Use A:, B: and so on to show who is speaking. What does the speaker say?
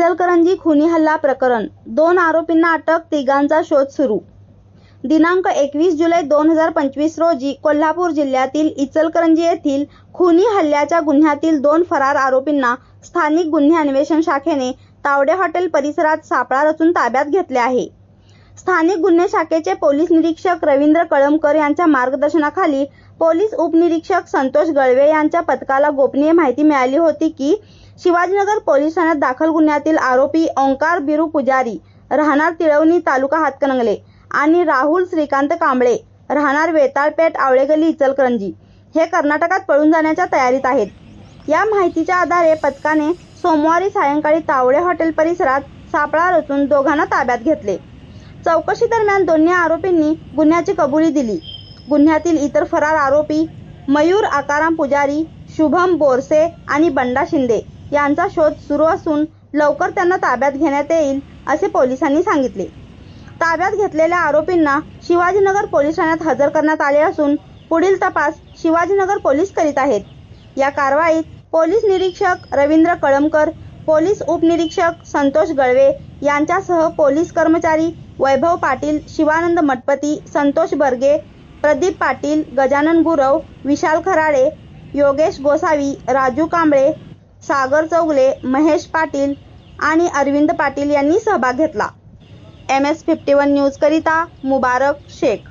A: इचलकरंजी खुनी हल्ला प्रकरण. दोन आरोपींना अटक तिघांचा शोध सुरू. दिनांक एकवीस जुलै दोन हजार पंचवीस रोजी कोल्हापूर जिल्ह्यातील इचलकरंजी येथील खुनी हल्ल्याच्या गुन्ह्यातील दोन फरार आरोपींना स्थानिक गुन्हे अन्वेषण शाखेने तावडे हॉटेल परिसरात सापळा रचून ताब्यात घेतले आहे. स्थानिक गुन्हे शाखेचे पोलीस निरीक्षक रवींद्र कळमकर यांच्या मार्गदर्शनाखाली पोलीस उपनिरीक्षक संतोष गळवे यांच्या पथकाला गोपनीय माहिती मिळाली होती की शिवाजीनगर पोलीस ठाण्यात दाखल गुन्ह्यातील आरोपी ओंकार बिरू पुजारी राहणार तिळवणी तालुका हातकणंगले आणि राहुल श्रीकांत कांबळे राहणार वेताळपेठ आवळेगली इचलकरंजी हे कर्नाटकात पळून जाण्याच्या तयारीत आहेत. या माहितीच्या आधारे पथकाने सोमवारी सायंकाळी तावडे हॉटेल परिसरात सापळा रचून दोघांना ताब्यात घेतले. चौकशी दरम्यान दोन्ही आरोपींनी गुन्ह्याची कबुली दिली. गुन्ह्यातील इतर फरार आरोपी मयूर आकाराम पुजारी शुभम बोरसे आणि बंडा शिंदे यांचा शोध सुरू असून लवकर त्यांना ताब्यात घेण्यात येईल असे पोलिसांनी सांगितले. ताब्यात घेतलेल्या आरोपींना शिवाजीनगर पोलीस ठाण्यात हजर करण्यात आले असून पुढील तपास शिवाजीनगर पोलीस करीत आहेत. या कारवाईत पोलीस निरीक्षक रवींद्र कळमकर पोलीस उपनिरीक्षक संतोष गळवे यांच्यासह पोलीस कर्मचारी वैभव पाटील शिवानंद मठपती संतोष बर्गे प्रदीप पाटील गजानन गुरव विशाल खराडे योगेश गोसावी राजू कांबळे सागर चौगले महेश पाटील आणि अरविंद पाटील यांनी सहभाग घेतला. एम एस फिफ्टी वन न्यूजकरिता मुबारक शेख.